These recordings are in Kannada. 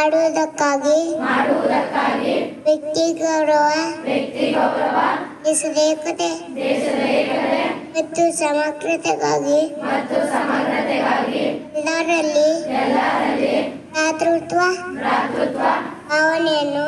ಮಾಡುವುದಕ್ಕಾಗಿ ವ್ಯಕ್ತಿ ಗೌರವ ದೇಶದ ಏಕತೆ ಮತ್ತು ಸಮಗ್ರತೆಗಾಗಿ ಎಲ್ಲರಲ್ಲಿ ಭ್ರಾತೃತ್ವ ಭಾವನೆಯನ್ನು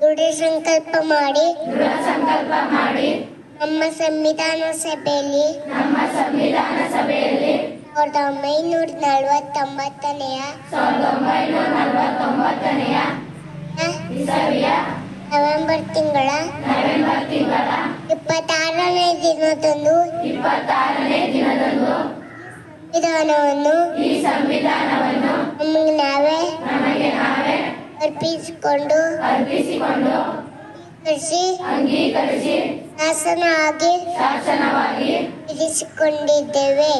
ದೃಢ ಸಂಕಲ್ಪ ಮಾಡಿ ನಮ್ಮ ಸಂವಿಧಾನ ಸಭೆಯಲ್ಲಿ ಸಾವಿರದ ಒಂಬೈನೂರ ನಲವತ್ತೊಂಬತ್ತನೆಯ ನವೆಂಬರ್ ತಿಂಗಳ ಇಪ್ಪತ್ತಾರನೇ ದಿನದಂದು ಸಂವಿಧಾನವನ್ನು ನಮಗೆ ನಾವೇ ಅರ್ಪಿಸಿಕೊಂಡು ಅಂಗೀಕರಿಸಿ ಶಾಸನವಾಗಿ ವಿಧಿಸಿಕೊಂಡಿದ್ದೇವೆ